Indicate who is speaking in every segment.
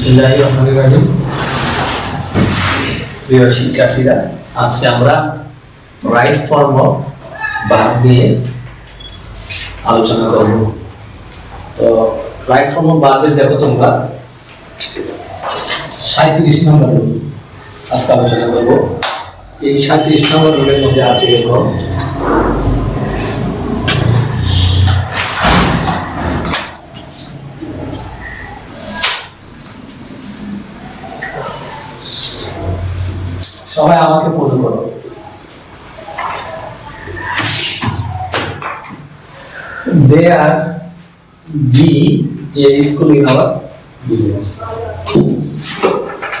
Speaker 1: বিসমিল্লাহির রহমানির শিক্ষার্থীরা, আজকে আমরা রাইট ফর্ম অফ ভার্ব নিয়ে আলোচনা করব। তো রাইট ফর্ম অফ ভার্বের দেখো তোমরা। সাঁত্রিশ নম্বর আজকে আলোচনা করব। এই সাঁত্রিশ নম্বর রুলের মধ্যে আছে দেখো সবাই আমাকে ফলো করো। They are be a school in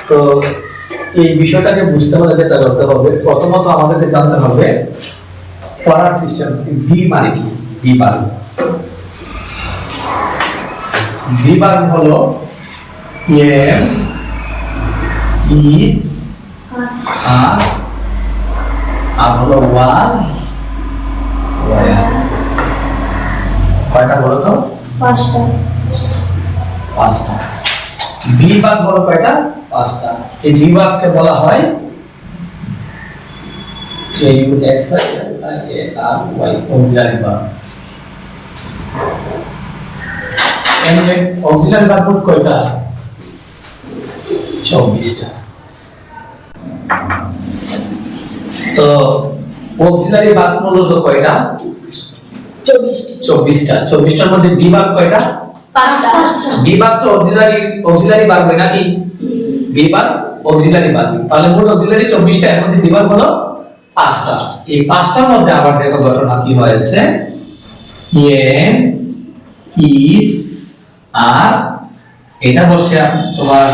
Speaker 1: তো এই বিষয়টাকে বুঝতে হলে যেটা করতে হবে, প্রথমত আমাদেরকে জানতে হবে পড়ার সিস্টেম বি মানে কি? বি বার বি বার হলো এম আর আর হলো ওয়াজ। কয়টা বলো তো?
Speaker 2: পাঁচটা।
Speaker 1: পাঁচটা। বিভাগ বলো কয়টা? পাঁচটা। এই বিভাগকে বলা হয় K U X I A R Y auxiliary verb এমনি অক্সিলারি ভার্ব কয়টা? চব্বিশটা। তো অক্সিলারি ভার্ব মূলত কয়টা?
Speaker 2: চব্বিশটি।
Speaker 1: চব্বিশটা। চব্বিশটার মধ্যে বিভাগ কয়টা?
Speaker 2: পাঁচটা।
Speaker 1: বিভাগ তো অক্সিলারি অক্সিলারি ভার্ব নাকি? বিভাগ অক্সিলারি ভার্ব তাহলে মোট অক্সিলারি চব্বিশটা এর মধ্যে বিভাগ হলো পাঁচটা। এই পাঁচটার মধ্যে আবার দেখো ঘটনা কি হয়েছে। এম ইস আর এটা বসে তোমার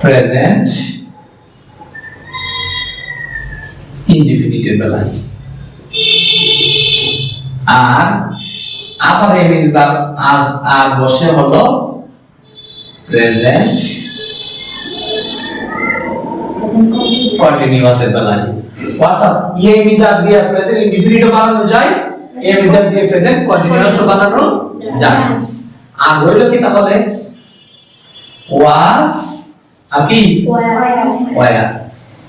Speaker 1: প্রেজেন্ট ইনডিফিনিটের বেলায়। আর আবার এমিজ ভার্ব আজ আর বসে হলো প্রেজেন্ট কন্টিনিউয়াস এর বেলায়। অর্থাৎ ইয়ে মিজার দিয়ে প্রেজেন্ট ইনডিফিনিট বানানো যায় এ মিজার দিয়ে প্রেজেন্ট কন্টিনিউয়াস বানানো যায়। আর হইল কি তাহলে? ওয়াজ আর কি? ওয়া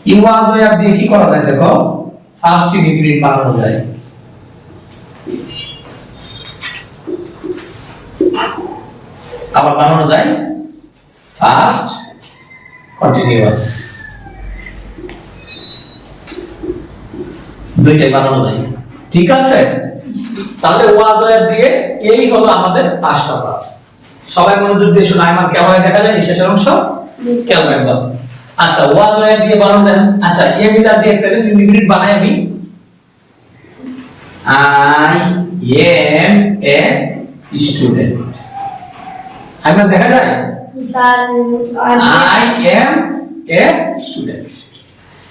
Speaker 1: ই ওয়াজ ওয়া দিয়ে কি করা যায় দেখো? ফার্স্ট বানানো যায়। আবার বানানো যায় ফার্স্ট কন্টিনিউয়াস দুইটাই বানানো যায়। ঠিক আছে? তাহলে ওয়াজ ওয়ার দিয়ে এই হলো আমাদের পাঁচটা পাঠ। সবাই মনোযোগ দিয়ে শোনো। আমার কেমন দেখা যায়? শেষের অংশ? রাখবা আচ্ছা ওয়াজ ওয়ার দিয়ে বানানো যায় আচ্ছা এ বিজার দিয়ে প্রেজেন্ট ইনডিফিনিট বানাই আমি। I am a student. আমার দেখা যায়? I am a student.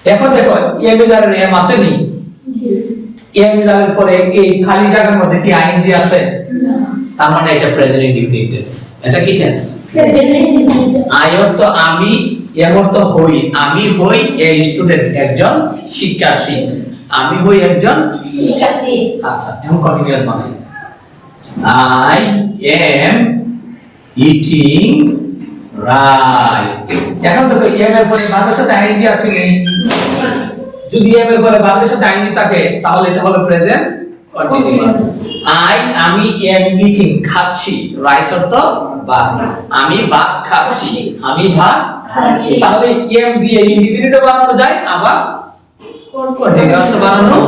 Speaker 1: এখন দেখো এম ইজারের এম আছে নি? এম ইজারের পরে এই খালি জায়গার মধ্যে কি আই এন আইএনজি আছে তার মানে এটা প্রেজেন্ট ইনডিফিনিট টেন্স এটা কি টেন্স প্রেজেন্ট ইনডিফিনিট আই অর্থ আমি অর্থ হই আমি হই এ স্টুডেন্ট একজন শিক্ষার্থী। আমি হই একজন আচ্ছা এখন continuous I am eating rice এখন দেখো এম এর পরে ভাবের সাথে আছে নেই যদি এম এর পরে ভাবের সাথে আইএনজি থাকে তাহলে এটা হলো প্রেজেন্ট কন্টিনিউয়াস আই আমি এম ইটিং খাচ্ছি। রাইস অর্থ ভাত। আমি ভাত খাচ্ছি। আমি ভাত। তাহলে এম দিয়ে ইনডিফিনিট বানানো যায় আবার কন্টিনিউয়াস বানানো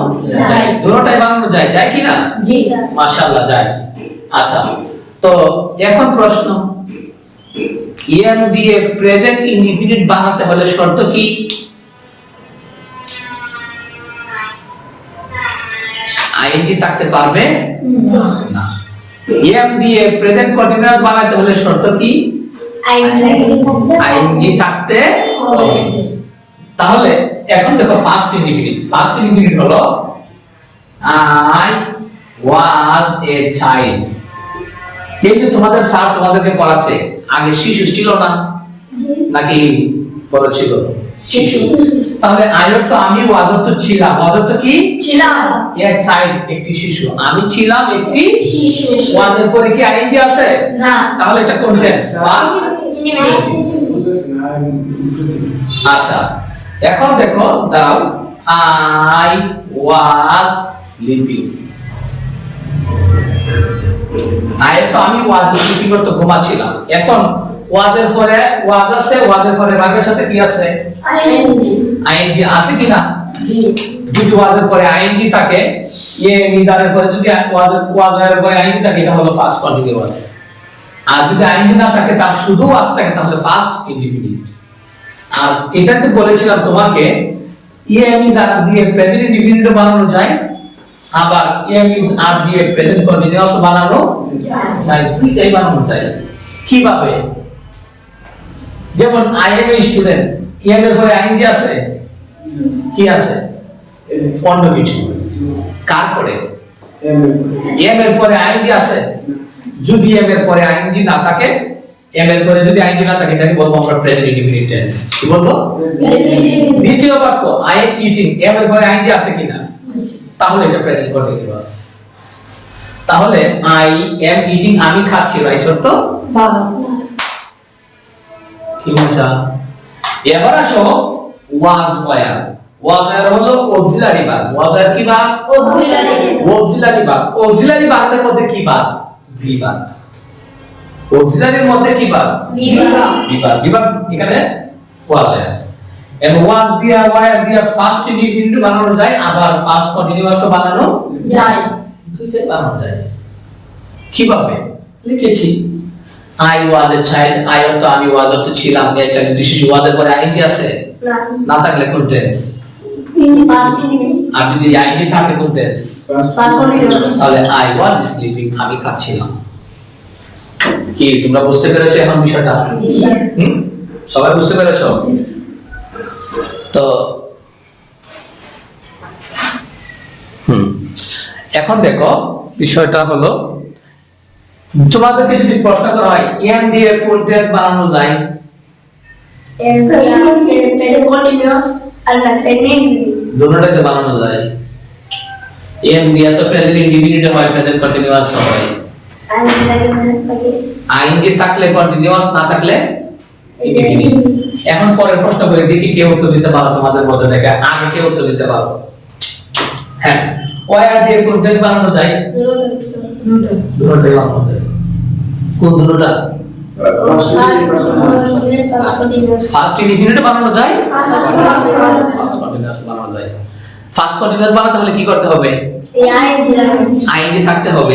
Speaker 1: যায়। দুটোটাই বানানো যায় যায় কি না?
Speaker 2: জি।
Speaker 1: মাশাআল্লাহ যায়। আচ্ছা তো এখন প্রশ্ন। এম দিয়ে প্রেজেন্ট ইনডিফিনিট বানাতে হলে শর্ত কি? আইএনজি থাকতে পারবে? না। এম দিয়ে প্রেজেন্ট কন্টিনিউয়াস বানাতে হলে শর্ত কি? আইএনজি থাকতে তাহলে এখন দেখো ফার্স্ট ইনডিফিনিট ফার্স্ট ইনডিফিনিট হলো আই ওয়াজ এ চাইল্ড এই যে তোমাদের স্যার তোমাদেরকে পড়াচ্ছে আগে শিশু ছিল না? নাকি পড়া ছিল? শিশু। তাহলে আয়ত তো আমি ছিলাম। কি?
Speaker 2: ছিলাম।
Speaker 1: চাইল্ড একটি শিশু। আমি ছিলাম একটি ওয়াজের পরে কি আছে?
Speaker 2: না।
Speaker 1: তাহলে এটা কোন টেন্স আচ্ছা। এখন দেখো দাও আই ওয়াজ স্লিপিং আই তো আমি ওয়াজ স্লিপিং করতে ঘুমাচ্ছিলাম। এখন ওয়াজের পরে ওয়াজ আছে ওয়াজের পরে ভাগের সাথে কি আছে? আইএনজি। আছে কিনা?
Speaker 2: জি।
Speaker 1: যদি ওয়াজের পরে আইএনজি থাকে ইয়ে মিজানের পরে যদি ওয়াজের ওয়াজের পরে আইএনজি থাকে এটা হলো ফার্স্ট কন্টিনিউয়াস আর যদি আইএনজি না থাকে তার শুধু ওয়াজ থাকে তাহলে ফার্স্ট ইনডিফিনিট আর এটাতে বলেছিলাম তোমাকে ইএমইজ আর দিয়ে প্রেজেন্ট ইনডিফিনিট বানানো যায় আবার ইএমইজ আর দিয়ে প্রেজেন্ট কন্টিনিউয়াস বানানো যায়। দুইটাই বানানো যায়। কীভাবে? যেমন I am a student am এর পরে আইএনজি আছে? কি আছে? অন্য কিছু কার। পরে এম এর পরে আইনজি আছে? যদি এম এর পরে আইনজি না থাকে এম এর পরে যদি আইনজি না থাকে এটাকে বলব আমরা প্রেজেন্ট ইনডিফিনিট টেন্স কি বলব? দ্বিতীয় বাক্য আই এম ইটিং এম এর পরে আইনজি আছে কিনা? তাহলে এটা প্রেজেন্ট কন্টিনিউয়াস তাহলে আই এম ইটিং আমি খাচ্ছি রাইস অর্থ
Speaker 2: বাবা
Speaker 1: কি এবার আসো ওয়াজ ওয়ার। ওয়াজ ওয়ার হলো অক্সিলারি ভার্ব ওয়াজ ওয়ার কি verb
Speaker 2: auxiliary
Speaker 1: auxiliary verb auxiliary ভার্বের মধ্যে কি ভার্ব ভি ভার্ব অক্সিলারির মধ্যে কি
Speaker 2: verb
Speaker 1: V verb V verb এখানে ওয়াজ ওয়ার। এন্ড ওয়াজ দিয়া ওয়ার দিয়া ফার্স্ট ইনডিফিনিট বানানো যায় আবার ফার্স্ট কন্টিনিউয়াসও বানানো
Speaker 2: যায়।
Speaker 1: দুইটাই বানানো যায়। কীভাবে? লিখেছি। I was a child I অর্থ আমি ওয়াজ অর্থ ছিলাম। এ চাইল্ড শিশু। ওয়াজের পরে আইনজি আছে?
Speaker 2: না।
Speaker 1: থাকলে কোন টেন্স আর যদি আইনজি থাকে কোন টেন্স তাহলে আই ওয়াজ স্লিপিং আমি খাচ্ছিলাম কি তোমরা বুঝতে পেরেছ এখন বিষয়টা? সবাই বুঝতে পেরেছ? তো হুম। এখন দেখো বিষয়টা হলো তোমাদেরকে যদি প্রশ্ন করা হয় এম দিয়ে কোন টেন্স বানানো যায়? দুটোটাই তো বানানো যায়। দিয়ে তো প্রেজেন্ট ইনডিফিনিট হয় প্রেজেন্ট কন্টিনিউয়াস হয়। আইনজি থাকলে কন্টিনিউয়াস না থাকলে ইনডিফিনিট এখন পরের প্রশ্ন করে দেখি কে উত্তর দিতে পারো তোমাদের মধ্যে থেকে। আগে কে উত্তর দিতে পারো? হ্যাঁ ওয়ার দিয়ে কোন টেন্স বানানো যায়? দুটোটা কি করতে হবে থাকতে হবে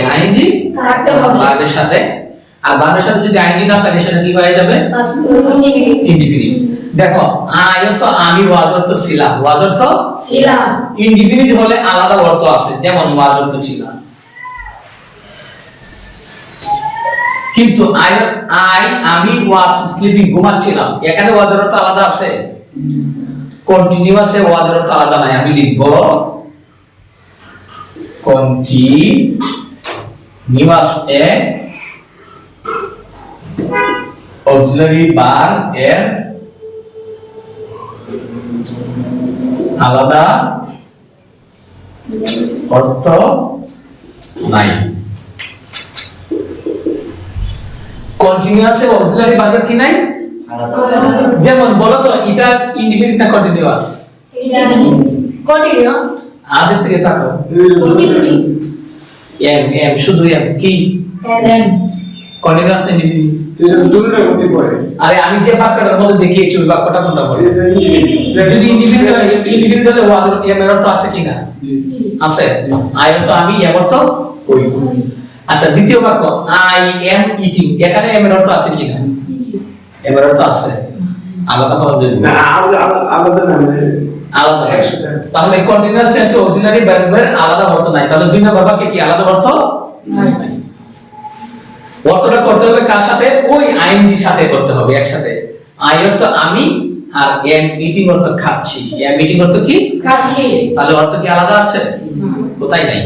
Speaker 1: সাথে আর সাথে যদি না থাকে সেটা কি হয়ে যাবে দেখো অর্থ আমি ওয়াজ অর্থ ছিলাম ওয়াজ অর্থ
Speaker 2: ছিলাম
Speaker 1: ইনডিফিনিট হলে আলাদা অর্থ আছে, যেমন ওয়াজ অর্থ ছিলাম কিন্তু আই আই আমি ওয়াজ স্লিপিং ঘুমাচ্ছিলাম। এখানে ওয়াজের অর্থ আলাদা আছে? কন্টিনিউয়াসে ওয়াজের অর্থ আলাদা নাই। আমি লিখব কন্টিনিউয়াস এ অক্সিলারি বার এর আলাদা অর্থ নাই। কন্টিনিউয়াসে অক্সিলারি ভার্বের কি নাই? যেমন বলো তো এটা ইনডিফিনিট না কন্টিনিউয়াস
Speaker 2: কন্টিনিউয়াস
Speaker 1: আদের থেকে তাকাও এম এম শুধু এম কি? কন্টিনিউয়াস না ইনডিফিনিট আরে আমি যে বাক্যটার মধ্যে দেখিয়েছি ওই বাক্যটা কোনটা বলে? যদি ইনডিফিনিট হয় ইনডিফিনিট হলে ওয়াজ এম এর অর্থ আছে কিনা? আছে। আই অর্থ আমি এম অর্থ ওই। আচ্ছা দ্বিতীয় বাক্য আই এম ইটিং এখানে এম এর অর্থ আছে কিনা? এম এর অর্থ আছে। আলাদা করা যাবে আলাদা তাহলে কন্টিনিউয়াস টেন্সে অক্সিলারি ভার্বের আলাদা অর্থ নাই। তাহলে দুই নম্বর বাক্যে কি আলাদা অর্থ? নাই। অর্থটা করতে হবে কার সাথে? ওই আইএনজি সাথে করতে হবে একসাথে। আই অর্থ আমি আর এম ইটিং অর্থ খাচ্ছি। এম ইটিং অর্থ কি?
Speaker 2: খাচ্ছি।
Speaker 1: তাহলে অর্থ কি আলাদা আছে? কোথায় নাই?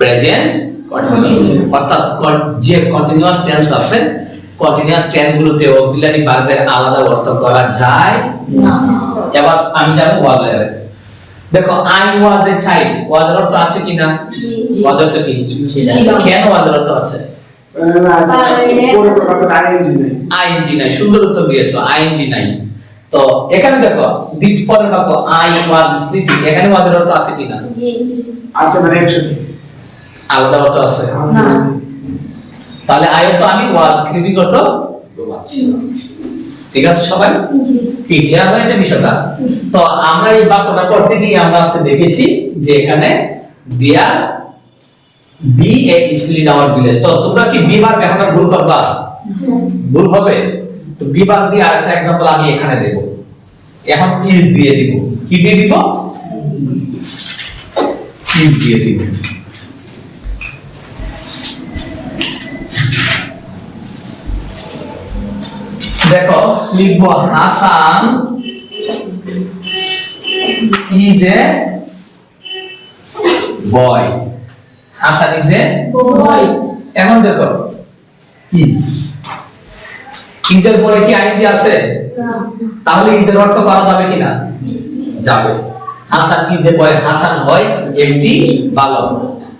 Speaker 1: প্রেজেন্ট কন্টিনিউয়াস অর্থাৎ যে কন্টিনিউয়াস টেন্স আছে কন্টিনিউয়াস টেন্স গুলোতে অক্সিলারি ভার্বের আলাদা অর্থ করা যায়
Speaker 2: না।
Speaker 1: এবার আমি যাব ওয়াজের দেখো আই ওয়াজ এ চাইল্ড ওয়াজের অর্থ আছে কিনা
Speaker 2: জি
Speaker 1: ওয়াজ অর্থ কি?
Speaker 2: ছিলাম।
Speaker 1: কেন ওয়াজের অর্থ আছে? আইএনজি নাই। সুন্দর উত্তর দিয়েছ আইএনজি নাই। তো এখানে দেখো দ্বিত পরের বাক্য আই ওয়াজ স্লিপিং এখানে ওয়াজের অর্থ আছে কিনা
Speaker 2: জি।
Speaker 3: আচ্ছা মানে একসাথে।
Speaker 1: আলাদা অর্থ আছে
Speaker 2: না
Speaker 1: তাহলে আই অর্থ আমি ওয়াজ স্লিপিং অর্থ ঘুমাচ্ছি ঠিক আছে সবাই
Speaker 2: জি
Speaker 1: কি ক্লিয়ার হয়েছে বিষয়টা তো আমরা এই বাক্যটা করতে গিয়ে আমরা আজকে দেখেছি যে এখানে there be a school in our village তো তোমরা কি বি বার এখন ভুল করবা ভুল হবে তো বি বার দিয়ে আরেকটা एग्जांपल আমি এখানে দেব এখন ইজ দিয়ে দিব কি দিয়ে দিব ইজ দিয়ে দিব দেখো লিখব Hasan is a boy Hasan is a
Speaker 2: boy
Speaker 1: এখন দেখো ইজ ইজের পরে কি আইনটি আছে?
Speaker 2: না।
Speaker 1: তাহলে ইজের অর্থ করা যাবে কিনা? যাবে। হাসান ইজে বয় হাসান হয় একটি বালক।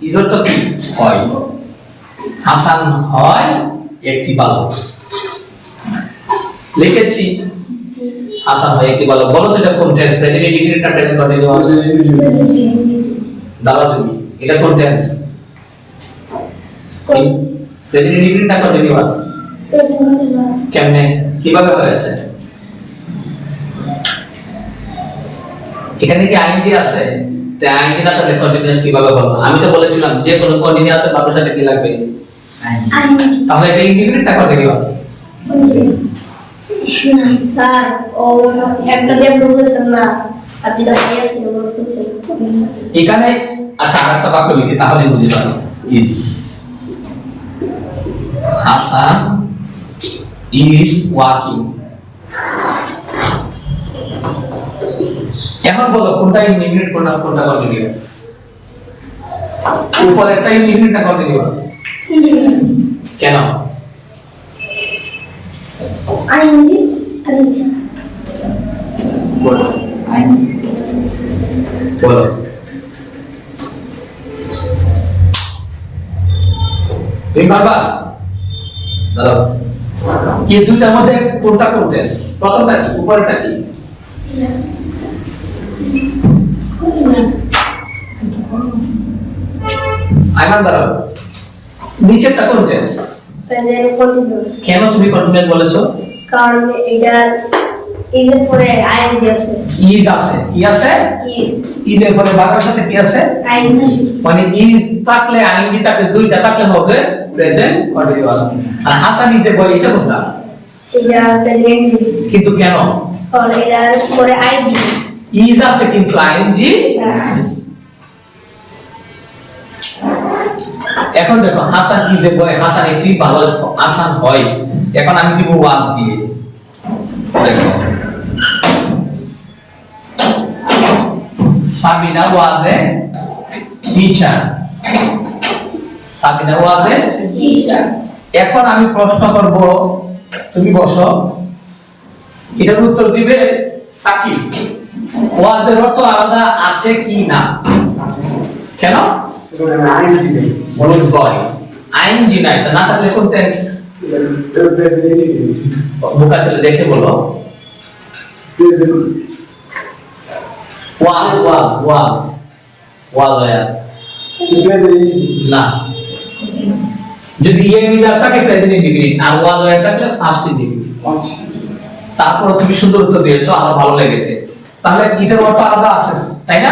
Speaker 1: ইজ অর্থ কি? হয়। হাসান হয় একটি বালক। লিখেছি। হাসান হয় একটি বালক বলো তো এটা কোন tense present indicator present continuous দাঁড়াও তুমি এটা কোন টেন্স প্রেজেন্ট ইন্ডিকেটর কন্টিনিউয়াস কেমনে? কীভাবে হয়েছে? এখানে কি আইনজি আছে? তে আইনজি না থাকলে কন্টিনিউয়াস কীভাবে হলো? আমি তো বলেছিলাম যে কোনো কন্টিনিউয়াস এর বাপের সাথে কি লাগবে? তাহলে এটা ইন্ডিকেটর না কন্টিনিউয়াস
Speaker 2: স্যার ও একটা দিয়ে প্রফেসর না। আর যেটা ভাই আছে ওগুলো
Speaker 1: এখানে আচ্ছা আরেকটা বাক্য লিখি তাহলে বুঝে যাবে। ইজ হাসান ইজ ওয়াকিং এখন বলো কোনটা ইনডিফিনিট কোনটা কোনটা কন্টিনিউয়াস উপর একটা ইনডিফিনিট না কন্টিনিউয়াস কেন?
Speaker 2: আইনজি
Speaker 1: বলো। বলো। তুমি পারবা দাঁড়াও। এই দুটার মধ্যে কোনটা কোন টেন্স প্রথমটা কি? উপরটা কি? আইমান দাঁড়াও। নিচেরটা কোন টেন্স কেন তুমি কন্টিনিউয়াস বলেছ?
Speaker 2: কারণ এটা ইজের পরে আইএনজি আছে।
Speaker 1: ইজ আছে। কি আছে?
Speaker 2: ইজ
Speaker 1: ইজ পরে সাথে কি আছে?
Speaker 2: আইএনজি
Speaker 1: মানে ইজ থাকলে আইনজি থাকলে দুইটা থাকলে হবে প্রেজেন্ট কন্টিনিউয়াস আর হাসান ইজ বয় এটা কোনটা?
Speaker 2: এটা প্রেজেন্ট
Speaker 1: কিন্তু কেন?
Speaker 2: কারণ এটার পরে আইএনজি
Speaker 1: ইজ আছে কিন্তু আইএনজি এখন দেখো হাসান ইজ বয় হাসান একটি ভালো হাসান হয়? এখন আমি দিব ওয়াজ দিয়ে। দেখো। Sabina was teacher Sabina was
Speaker 2: teacher
Speaker 1: এখন আমি প্রশ্ন করব তুমি বসো। এটার উত্তর দিবে সাকিব। ওয়াজের অর্থ আলাদা আছে কি না? কেন? বলুন বয় আইন জি নাই তা না থাকলে কোন টেন্স বোকা ছেলে দেখে বলো। ওয়াজ ওয়াজ ওয়াজ। ওয়াজ হয় না। যদি ইয়ে মিলার থাকে আর ওয়াজ হয় থাকলে ফার্স্ট ডিগ্রি তারপর তুমি সুন্দর উত্তর দিয়েছ আমার ভালো লেগেছে। তাহলে এটার অর্থ আলাদা আছে, তাই না?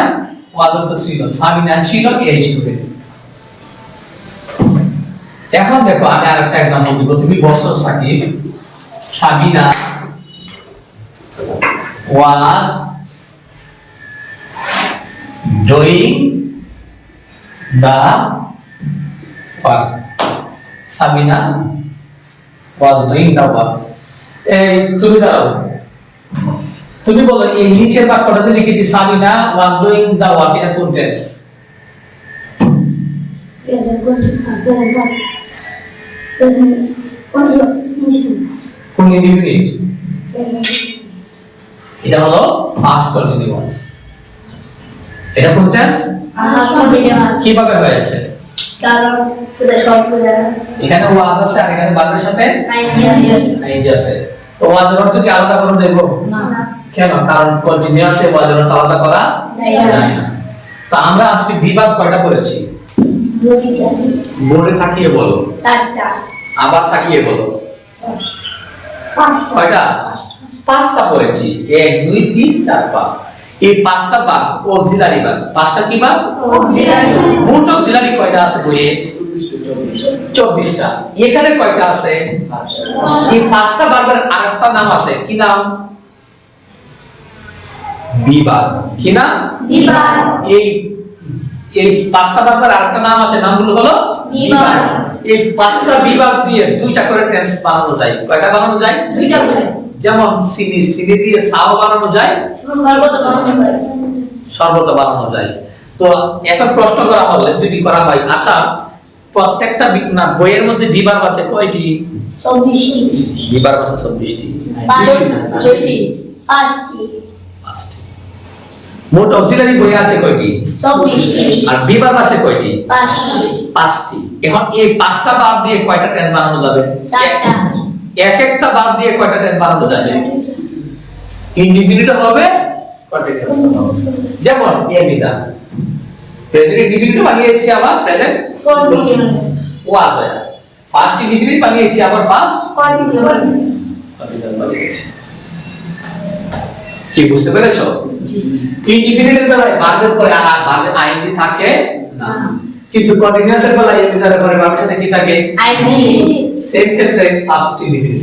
Speaker 1: ওয়াজ অর্থ ছিল। সাবিনা ছিল, এই স্টুডেন্ট এখন দেখো, আমি আর একটা এক্সাম্পল দিব। তুমি বসো Sakib, Sabina was doing the work Sabina was doing the work এই, তুমি দাও তুমি বলো, এই নিচের বাক্যটাতে লিখেছি, Sabina was doing the work এটা কোন টেন্স
Speaker 2: প্রেজেন্ট কন্টিনিউয়াস
Speaker 1: কোন ইনডিফিনিট এটা হলো ফার্স্ট কন্টিনিউয়াস এটা কোন টেন্স কীভাবে হয়েছে? এখানে ওয়াজ আছে আর এখানে বার্বের সাথে? আইনজি আছে। তো ওয়াজের অর্থ কি আলাদা করে দেখব কেন? কারণ কন্টিনিউয়াসে ওয়াজের অর্থ আলাদা করা যায় না। তো আমরা আজকে বিভাগ কয়টা করেছি? বোর্ডে তাকিয়ে বলো।
Speaker 2: চারটা।
Speaker 1: আবার তাকিয়ে বলো। কয়টা? পাঁচটা পড়েছি। এক দুই তিন চার পাঁচ। এই পাঁচটা বাঘ অক্সিলারি বাঘ পাঁচটা কি বাঘ. মোট অক্সিলারি কয়টা আছে বইয়ে? চব্বিশটা। এখানে কয়টা আছে? এই পাঁচটা বাঘের আরেকটা নাম আছে। কি নাম? বিবাগ কি
Speaker 2: বিভাগ
Speaker 1: এই এই পাঁচটা বাঘের আরেকটা নাম আছে। নামগুলো হলো
Speaker 2: বিভাগ।
Speaker 1: এই পাঁচটা বিভাগ দিয়ে দুইটা করে টেন্স বানানো যায়। কয়টা বানানো যায়?
Speaker 2: দুইটা করে।
Speaker 1: যেমন সিনি সিনি দিয়ে সাও বানানো যায়।
Speaker 2: সর্বত
Speaker 1: বানানো যায়। তো এখন প্রশ্ন করা হলে যদি করা হয় আচ্ছা প্রত্যেকটা না বইয়ের মধ্যে বিভাগ আছে কয়টি?
Speaker 2: চব্বিশটি।
Speaker 1: বিভাগ আছে চব্বিশটি।
Speaker 2: পাঁচটি।
Speaker 1: মোট অক্সিলারি বই আছে কয়টি? আর বিভাগ আছে কয়টি?
Speaker 2: পাঁচটি।
Speaker 1: এখন এই পাঁচটা বার দিয়ে কয়টা টেন বানানো যাবে? এক একটা বার দিয়ে কয়টা টেন বানানো যাবে? ইনডিফিনিট হবে কন্টিনিউয়াস যেমন বিধান প্রেজেন্ট ইনডিফিনিট বানিয়েছি আবার প্রেজেন্ট
Speaker 2: কন্টিনিউয়াস।
Speaker 1: ওয়াজ হয় ফার্স্ট ইনডিফিনিট বানিয়েছি আবার ফার্স্ট
Speaker 2: কন্টিনিউয়াস।
Speaker 1: কি বুঝতে পেরেছ? ইনডিফিনিটের বেলায় ভার্বের পরে আর আইএনজি থাকে না। কিন্তু বেলায় পরে ভার্বের সাথে কি থাকে? সেম ক্ষেত্রে ফার্স্ট ইনডিফিনিট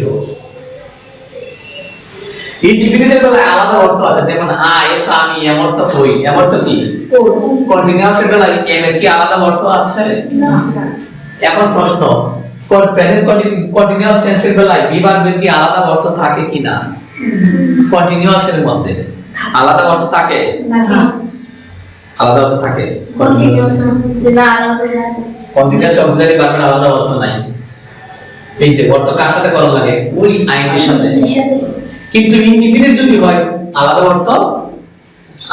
Speaker 1: ইনডিফিনিটের বেলায় আলাদা অর্থ আছে যেমন আই আমি হই কি? বেলায় এম এর কি আলাদা অর্থ আছে?
Speaker 2: না।
Speaker 1: এখন প্রশ্ন প্রেজেন্ট কন্টিনিউয়াস টেন্সের বেলায় কি আলাদা অর্থ থাকে কিনা? কন্টিনিউয়াস এর মধ্যে। আলাদা অর্থ থাকে? আলাদা অর্থ থাকে?
Speaker 2: কন্টিনিউয়াস
Speaker 1: অক্সিলারি ভার্বের আলাদা অর্থ নাই। এই যে অর্থ কার সাথে করা লাগে? ওই আইনটির সাথে। কিন্তু ইনডিফিনিট যদি হয় আলাদা অর্থ?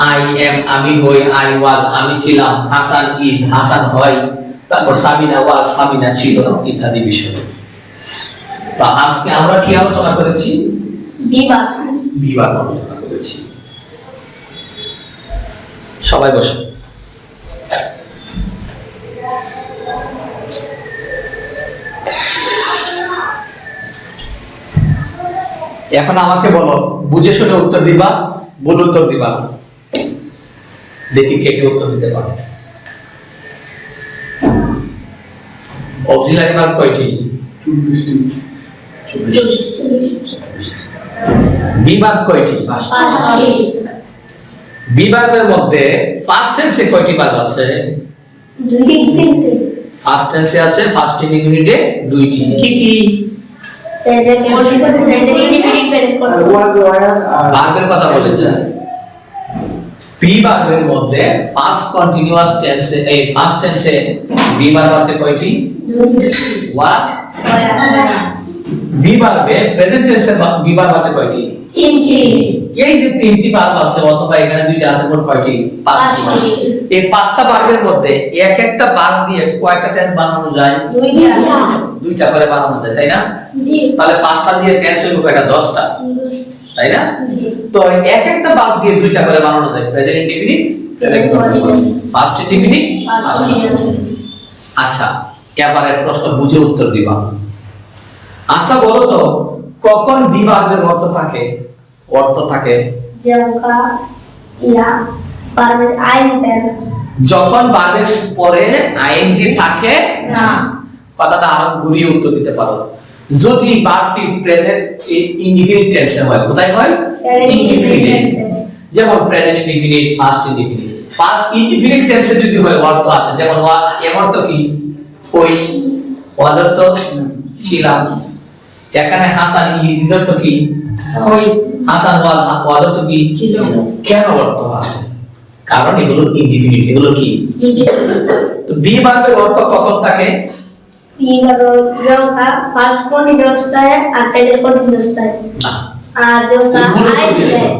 Speaker 1: আই এম আমি হই আই ওয়াজ আমি ছিলাম হাসান ইজ হাসান হয়। তারপর সামিনা ওয়াজ সামিনা ছিল ইত্যাদি বিষয়। তা আজকে আমরা কি আলোচনা করেছি?
Speaker 2: বিভাগ
Speaker 1: বিভাগ আলোচনা করেছি। সবাই বসো। এখন আমাকে বলো বুঝে শুনে উত্তর দিবা ভুল উত্তর দিবা। দেখি কে কে উত্তর দিতে পারে। অক্সিলারি ভার্ব কয়টি? বিভাগ কয়টি? বিভাগের মধ্যে ফার্স্ট টেন্সে কয়টি ভার্ব আছে? ফার্স্ট টেন্সে আছে ফার্স্ট ইউনিটে দুইটি। কি কি? ভার্বের কথা বলেছে। বি ভার্বের মধ্যে ফার্স্ট কন্টিনিউয়াস টেন্সে এই ফার্স্ট টেন্সে বি ভার্ব আছে কয়টি? ওয়াজ বি ভার্বে প্রেজেন্ট টেন্সে বি ভার্ব আছে কয়টি?
Speaker 2: তিনটি।
Speaker 1: এই যে তিনটি ভার্ব আছে অথবা এখানে দুইটা আছে মোট কয়টি? পাঁচটি। এই পাঁচটা ভার্বের মধ্যে এক একটা ভার্ব দিয়ে কয়টা টেন্স বানানো যায়?
Speaker 2: দুইটা।
Speaker 1: দুইটা করে বানানো যায় তাই না?
Speaker 2: জি।
Speaker 1: তাহলে পাঁচটা দিয়ে টেন্স হইব কয়টা? দশটা। তাই না?
Speaker 2: জি।
Speaker 1: তো এক একটা ভার্ব দিয়ে দুইটা করে বানানো যায়। Present indefinite present continuous first indefinite first আচ্ছা এবারে প্রশ্ন বুঝে উত্তর দিবা। আচ্ছা বলো তো কখন বিভাগের অর্থ থাকে? অর্থ থাকে। যখন বাদের পরে আইএনজি থাকে
Speaker 2: না।
Speaker 1: কথাটা আরও ঘুরিয়ে উত্তর দিতে পারো। যদি বারটি প্রেজেন্ট ইনডিফিনিট টেন্সে হয় কোথায় হয়?
Speaker 2: ইন্ডিপেন্ডেন্ট
Speaker 1: যেমন present indefinite first indefinite first indefinite টেন্সে যদি হয় অর্থ আছে। যেমন এর অর্থ কি? ওই তো ছিলাম। এখানে হাসান ইজ অর্থ কি? ওই হাসান ওয়াজ ওয়াজার তো কি
Speaker 2: ছিল।
Speaker 1: কেন অর্থ আছে কারণ এগুলো ইনডিফিনিট এগুলো কি তো বি ভার্বের অর্থ কখন থাকে
Speaker 2: Pero जो का फास्ट कंटिन्यूअस होता है और प्रेजेंट कंटिन्यूअस होता है
Speaker 1: না
Speaker 2: और जो का
Speaker 1: ভুল
Speaker 2: आई
Speaker 1: উত্তর দিয়েছো
Speaker 2: है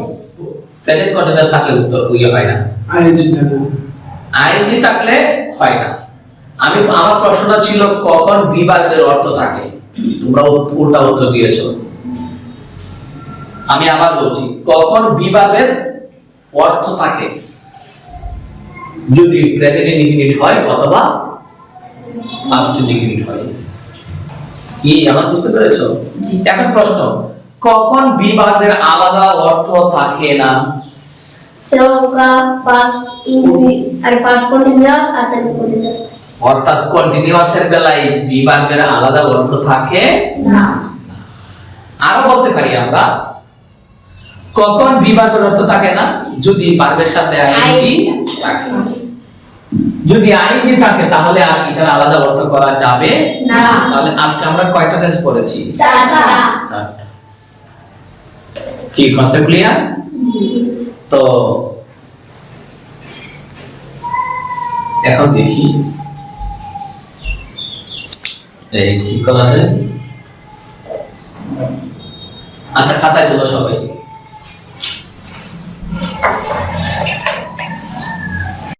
Speaker 1: প্রেজেন্ট কন্টিনিউয়াস থাকলে উত্তর ইয়ে হয় না
Speaker 3: আইএনজি থাকে
Speaker 1: আইএনজি থাকলে হয় না আমি আমার প্রশ্নটা ছিল কখন বিভাগের অর্থ থাকে তোমরা উত- উল্টা উত্তর দিয়েছো আমি আবার বলছি কখন বিবাদের অর্থ থাকে? যদি প্রেজেন্ট ইনফিনিট হয় অথবা পাস্ট ইনফিনিট হয়। কি আমার বুঝতে পেরেছ? এখন প্রশ্ন কখন বিবাদের আলাদা অর্থ থাকে না? অর্থাৎ কন্টিনিউয়াসের বেলায় বিবাদের আলাদা অর্থ থাকে?
Speaker 2: না।
Speaker 1: আরও বলতে পারি আমরা কখন বিভাগের অর্থ থাকে না? যদি পারবের সাথে আইনজি থাকে। যদি আইনজি থাকে তাহলে আর এটার আলাদা অর্থ করা যাবে
Speaker 2: না।
Speaker 1: তাহলে আজকে আমরা কয়টা টেস্ট পড়েছি কি কনসেপ্ট ক্লিয়ার তো এখন দেখি। এই কি করা যায়? আচ্ছা খাতায় চলো সবাই।